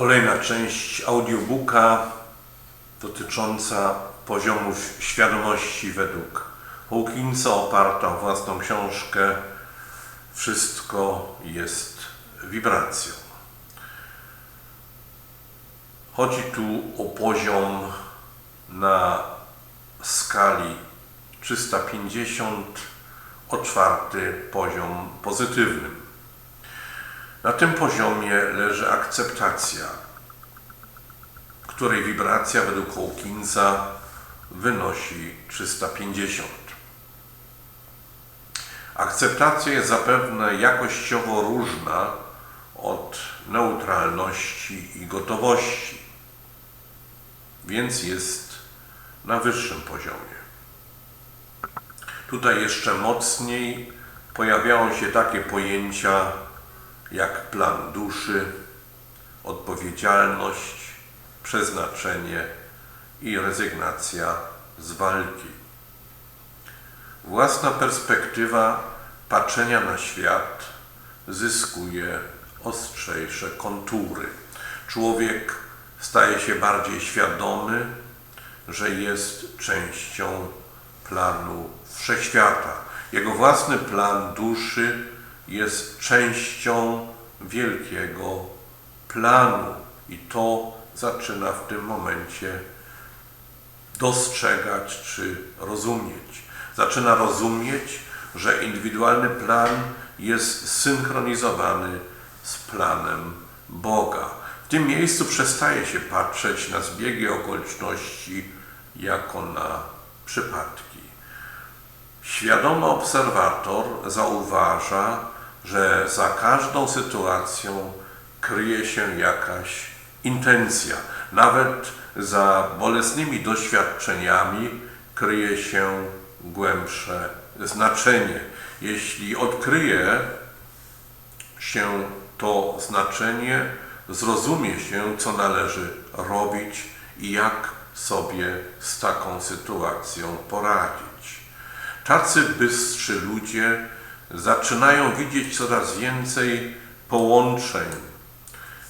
Kolejna część audiobooka dotycząca poziomów świadomości według Hawkinsa, oparta o własną książkę Wszystko jest wibracją. Chodzi tu o poziom na skali 350 o czwarty poziom pozytywnym. Na tym poziomie leży akceptacja, której wibracja według Hawkinsa wynosi 350. Akceptacja jest zapewne jakościowo różna od neutralności i gotowości, więc jest na wyższym poziomie. Tutaj jeszcze mocniej pojawiają się takie pojęcia jak plan duszy, odpowiedzialność, przeznaczenie i rezygnacja z walki. Własna perspektywa patrzenia na świat zyskuje ostrzejsze kontury. Człowiek staje się bardziej świadomy, że jest częścią planu wszechświata. Jego własny plan duszy jest częścią wielkiego planu i to zaczyna w tym momencie dostrzegać czy rozumieć. Zaczyna rozumieć, że indywidualny plan jest synchronizowany z planem Boga. W tym miejscu przestaje się patrzeć na zbiegi okoliczności jako na przypadki. Świadomy obserwator zauważa, że za każdą sytuacją kryje się jakaś intencja. Nawet za bolesnymi doświadczeniami kryje się głębsze znaczenie. Jeśli odkryje się to znaczenie, zrozumie się, co należy robić i jak sobie z taką sytuacją poradzić. Tacy bystrzy ludzie zaczynają widzieć coraz więcej połączeń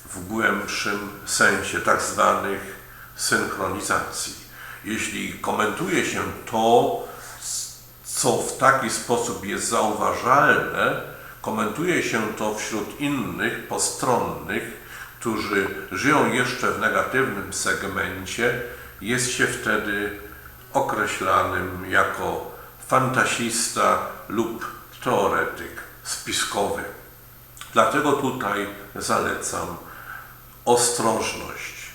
w głębszym sensie, tak zwanych synchronizacji. Jeśli komentuje się to, co w taki sposób jest zauważalne, komentuje się to wśród innych postronnych, którzy żyją jeszcze w negatywnym segmencie, jest się wtedy określanym jako fantasista lub teoretyk spiskowy. Dlatego tutaj zalecam ostrożność.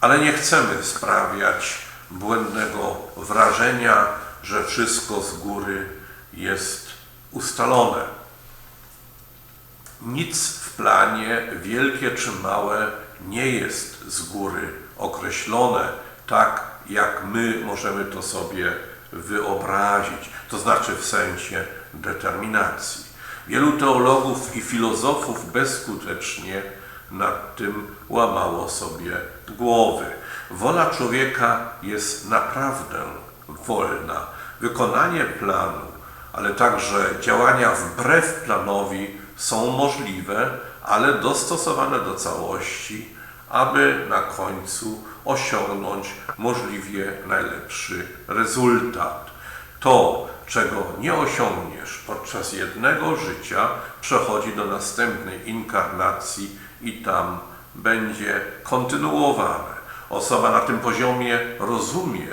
Ale nie chcemy sprawiać błędnego wrażenia, że wszystko z góry jest ustalone. Nic w planie, wielkie czy małe, nie jest z góry określone tak, jak my możemy to sobie wyobrazić, to znaczy w sensie determinacji. Wielu teologów i filozofów bezskutecznie nad tym łamało sobie głowy. Wola człowieka jest naprawdę wolna. Wykonanie planu, ale także działania wbrew planowi są możliwe, ale dostosowane do całości, aby na końcu osiągnąć możliwie najlepszy rezultat. To, czego nie osiągniesz podczas jednego życia, przechodzi do następnej inkarnacji i tam będzie kontynuowane. Osoba na tym poziomie rozumie,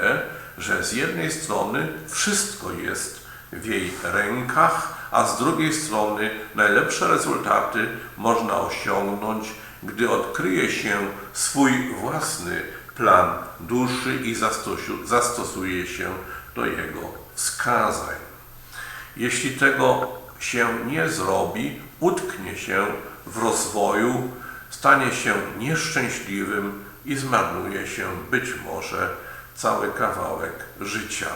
że z jednej strony wszystko jest w jej rękach, a z drugiej strony najlepsze rezultaty można osiągnąć, gdy odkryje się swój własny plan duszy i zastosuje się do jego wskazań. Jeśli tego się nie zrobi, utknie się w rozwoju, stanie się nieszczęśliwym i zmarnuje się być może cały kawałek życia.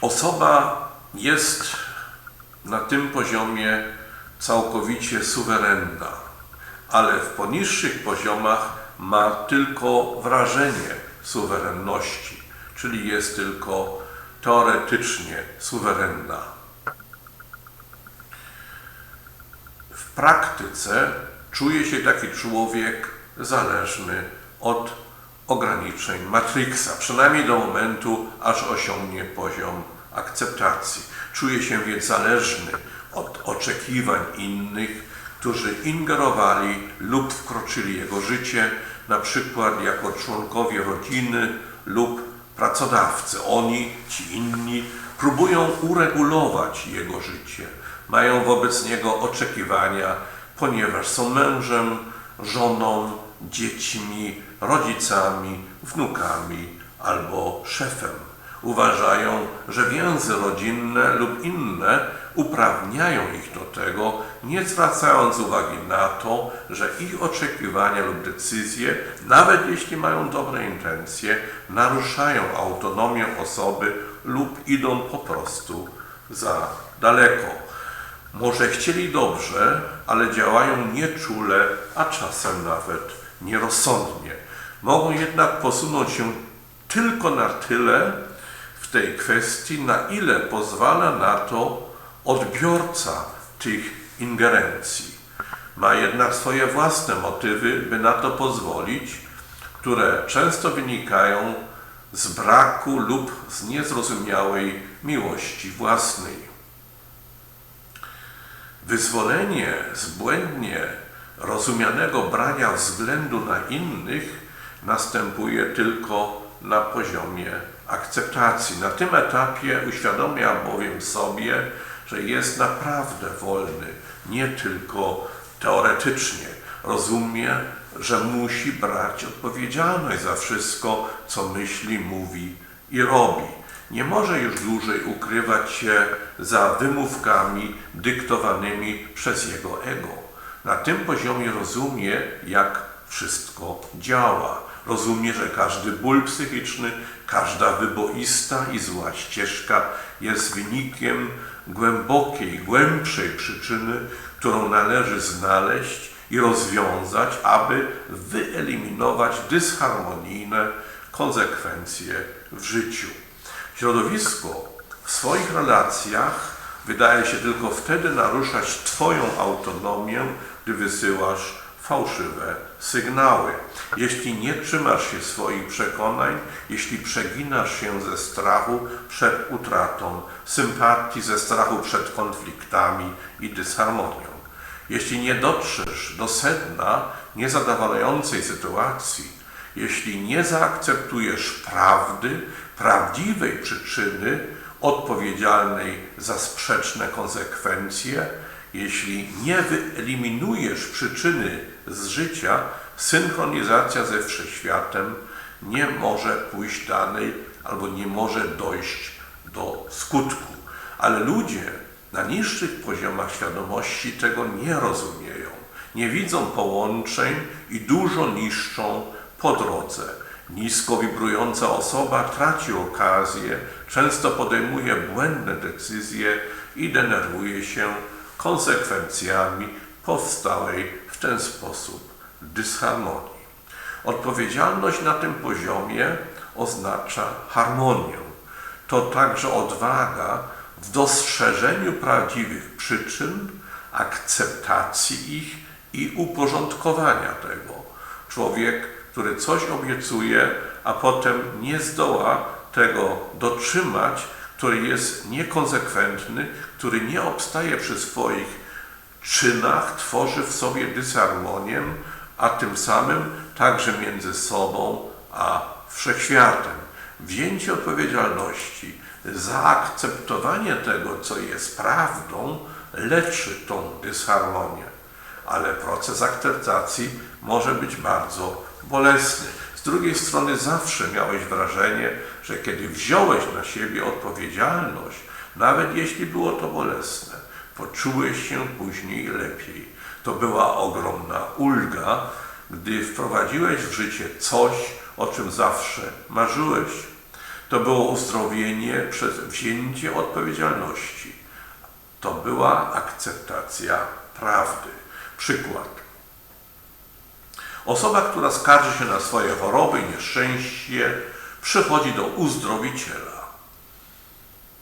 Osoba jest na tym poziomie całkowicie suwerenna, ale w poniższych poziomach ma tylko wrażenie suwerenności, czyli jest tylko teoretycznie suwerenna. praktyce czuje się taki człowiek zależny od ograniczeń Matrixa, przynajmniej do momentu, aż osiągnie poziom akceptacji. Czuje się więc zależny od oczekiwań innych, którzy ingerowali lub wkroczyli jego życie, na przykład jako członkowie rodziny lub pracodawcy. Oni, ci inni, próbują uregulować jego życie. Mają wobec niego oczekiwania, ponieważ są mężem, żoną, dziećmi, rodzicami, wnukami albo szefem. Uważają, że więzy rodzinne lub inne uprawniają ich do tego, nie zwracając uwagi na to, że ich oczekiwania lub decyzje, nawet jeśli mają dobre intencje, naruszają autonomię osoby lub idą po prostu za daleko. Może chcieli dobrze, ale działają nieczule, a czasem nawet nierozsądnie. Mogą jednak posunąć się tylko na tyle w tej kwestii, na ile pozwala na to odbiorca tych ingerencji. Ma jednak swoje własne motywy, by na to pozwolić, które często wynikają z braku lub z niezrozumiałej miłości własnej. Wyzwolenie z błędnie rozumianego brania względu na innych następuje tylko na poziomie akceptacji. Na tym etapie uświadamia bowiem sobie, że jest naprawdę wolny, nie tylko teoretycznie. Rozumie, że musi brać odpowiedzialność za wszystko, co myśli, mówi i robi. Nie może już dłużej ukrywać się za wymówkami dyktowanymi przez jego ego. Na tym poziomie rozumie, jak wszystko działa. Rozumie, że każdy ból psychiczny, każda wyboista i zła ścieżka jest wynikiem głębokiej, głębszej przyczyny, którą należy znaleźć i rozwiązać, aby wyeliminować dysharmonijne konsekwencje w życiu. Środowisko w swoich relacjach wydaje się tylko wtedy naruszać Twoją autonomię, gdy wysyłasz fałszywe sygnały. Jeśli nie trzymasz się swoich przekonań, jeśli przeginasz się ze strachu przed utratą sympatii, ze strachu przed konfliktami i dysharmonią, jeśli nie dotrzesz do sedna niezadowalającej sytuacji, jeśli nie zaakceptujesz prawdy, prawdziwej przyczyny odpowiedzialnej za sprzeczne konsekwencje, jeśli nie wyeliminujesz przyczyny z życia, synchronizacja ze wszechświatem nie może pójść dalej albo nie może dojść do skutku. Ale ludzie na niższych poziomach świadomości tego nie rozumieją. Nie widzą połączeń i dużo niszczą po drodze. Nisko wibrująca osoba traci okazję, często podejmuje błędne decyzje i denerwuje się konsekwencjami powstałej ten sposób dysharmonii. Odpowiedzialność na tym poziomie oznacza harmonię. To także odwaga w dostrzeżeniu prawdziwych przyczyn, akceptacji ich i uporządkowania tego. Człowiek, który coś obiecuje, a potem nie zdoła tego dotrzymać, który jest niekonsekwentny, który nie obstaje przy swoich czynach, tworzy w sobie dysharmonię, a tym samym także między sobą a wszechświatem. Wzięcie odpowiedzialności, zaakceptowanie tego, co jest prawdą, leczy tą dysharmonię. Ale proces akceptacji może być bardzo bolesny. Z drugiej strony zawsze miałeś wrażenie, że kiedy wziąłeś na siebie odpowiedzialność, nawet jeśli było to bolesne, poczułeś się później lepiej. To była ogromna ulga, gdy wprowadziłeś w życie coś, o czym zawsze marzyłeś. To było uzdrowienie przez wzięcie odpowiedzialności. To była akceptacja prawdy. Przykład. Osoba, która skarży się na swoje choroby i nieszczęście, przychodzi do uzdrowiciela.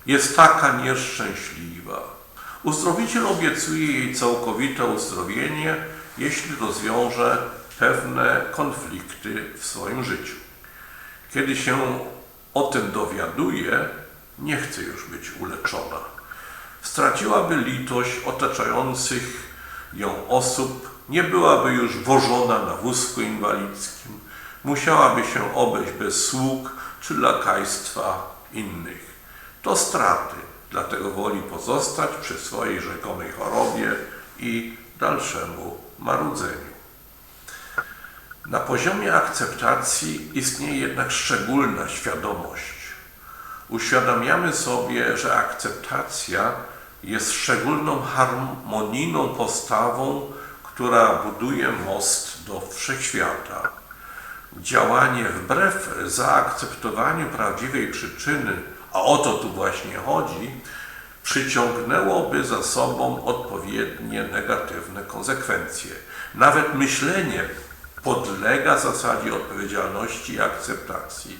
Jest taka nieszczęśliwa. Uzdrowiciel obiecuje jej całkowite uzdrowienie, jeśli rozwiąże pewne konflikty w swoim życiu. Kiedy się o tym dowiaduje, nie chce już być uleczona. Straciłaby litość otaczających ją osób, nie byłaby już wożona na wózku inwalidzkim, musiałaby się obejść bez sług czy lakajstwa innych. To straty, dlatego woli pozostać przy swojej rzekomej chorobie i dalszemu marudzeniu. Na poziomie akceptacji istnieje jednak szczególna świadomość. Uświadamiamy sobie, że akceptacja jest szczególną harmonijną postawą, która buduje most do wszechświata. Działanie wbrew zaakceptowaniu prawdziwej przyczyny, a o to tu właśnie chodzi, przyciągnęłoby za sobą odpowiednie negatywne konsekwencje. Nawet myślenie podlega zasadzie odpowiedzialności i akceptacji.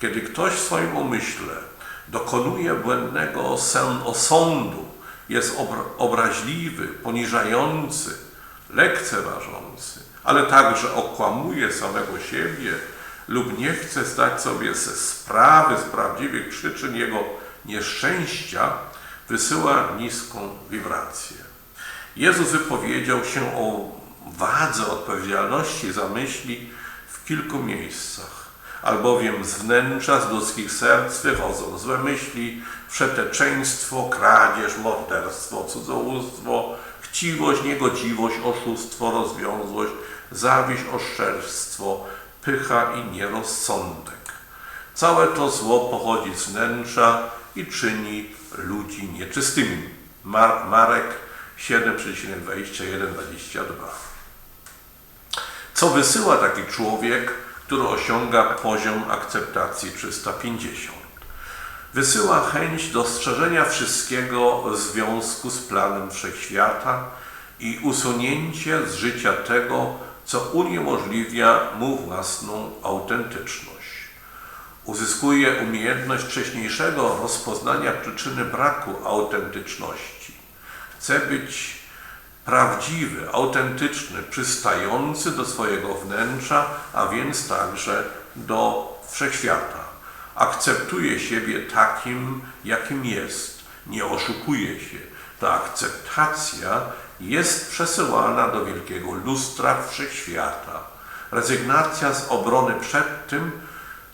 Kiedy ktoś w swoim umyśle dokonuje błędnego osądu, jest obraźliwy, poniżający, lekceważący, ale także okłamuje samego siebie lub nie chce zdać sobie ze sprawy z prawdziwych przyczyn jego nieszczęścia, wysyła niską wibrację. Jezus wypowiedział się o wadze odpowiedzialności za myśli w kilku miejscach. Albowiem z wnętrza, z ludzkich serc wychodzą złe myśli, przeteczeństwo, kradzież, morderstwo, cudzołóstwo, chciwość, niegodziwość, oszustwo, rozwiązłość, zawiść, oszczerstwo, pycha i nierozsądek. Całe to zło pochodzi z wnętrza i czyni ludzi nieczystymi. Mar Marek 7,21-22 Co wysyła taki człowiek, który osiąga poziom akceptacji 350? Wysyła chęć dostrzeżenia wszystkiego w związku z planem wszechświata i usunięcie z życia tego, co uniemożliwia mu własną autentyczność. Uzyskuje umiejętność wcześniejszego rozpoznania przyczyny braku autentyczności. Chce być prawdziwy, autentyczny, przystający do swojego wnętrza, a więc także do wszechświata. Akceptuje siebie takim, jakim jest, nie oszukuje się. Ta akceptacja jest przesyłana do wielkiego lustra wszechświata. Rezygnacja z obrony przed tym,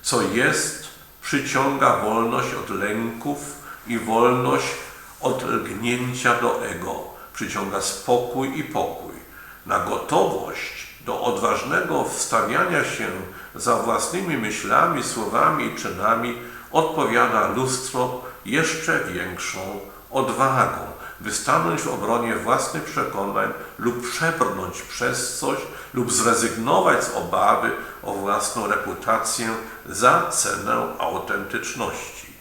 co jest, przyciąga wolność od lęków i wolność od lgnięcia do ego. Przyciąga spokój i pokój. Na gotowość do odważnego wstawiania się za własnymi myślami, słowami i czynami odpowiada lustro jeszcze większą odwagą, by stanąć w obronie własnych przekonań lub przebrnąć przez coś lub zrezygnować z obawy o własną reputację za cenę autentyczności.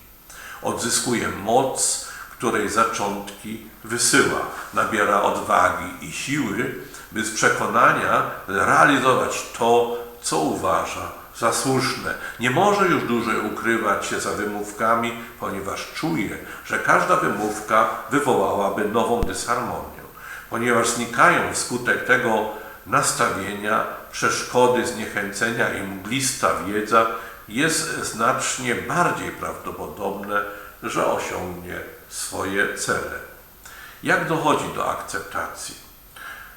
Odzyskuje moc, której zaczątki wysyła, nabiera odwagi i siły, by z przekonania realizować to, co uważa za słuszne. Nie może już dłużej ukrywać się za wymówkami, ponieważ czuje, że każda wymówka wywołałaby nową dysharmonię. Ponieważ znikają wskutek tego nastawienia, przeszkody, zniechęcenia i mglista wiedza, jest znacznie bardziej prawdopodobne, że osiągnie swoje cele. Jak dochodzi do akceptacji?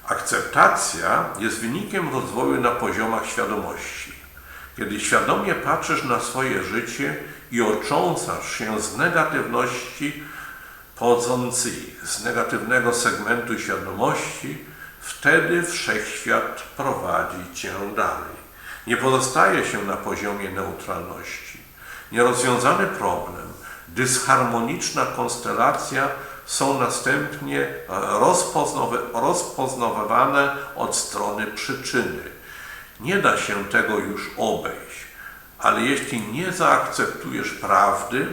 Akceptacja jest wynikiem rozwoju na poziomach świadomości. Kiedy świadomie patrzysz na swoje życie i otrząsasz się z negatywności pochodzącej z negatywnego segmentu świadomości, wtedy wszechświat prowadzi cię dalej. Nie pozostaje się na poziomie neutralności. Nierozwiązany problem, dysharmoniczna konstelacja są następnie rozpoznawane od strony przyczyny. Nie da się tego już obejść, ale jeśli nie zaakceptujesz prawdy,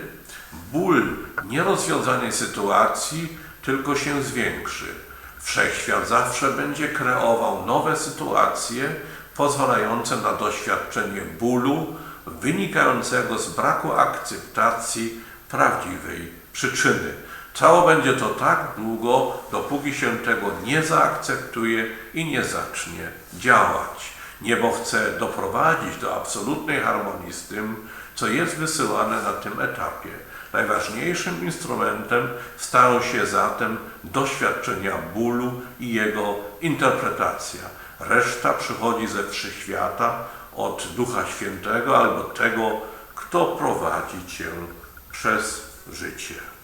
ból nierozwiązanej sytuacji tylko się zwiększy. Wszechświat zawsze będzie kreował nowe sytuacje pozwalające na doświadczenie bólu wynikającego z braku akceptacji prawdziwej przyczyny. Trwało będzie to tak długo, dopóki się tego nie zaakceptuje i nie zacznie działać. Niebo chce doprowadzić do absolutnej harmonii z tym, co jest wysyłane na tym etapie. Najważniejszym instrumentem stają się zatem doświadczenia bólu i jego interpretacja. Reszta przychodzi ze wszechświata, od Ducha Świętego albo tego, kto prowadzi cię przez życie.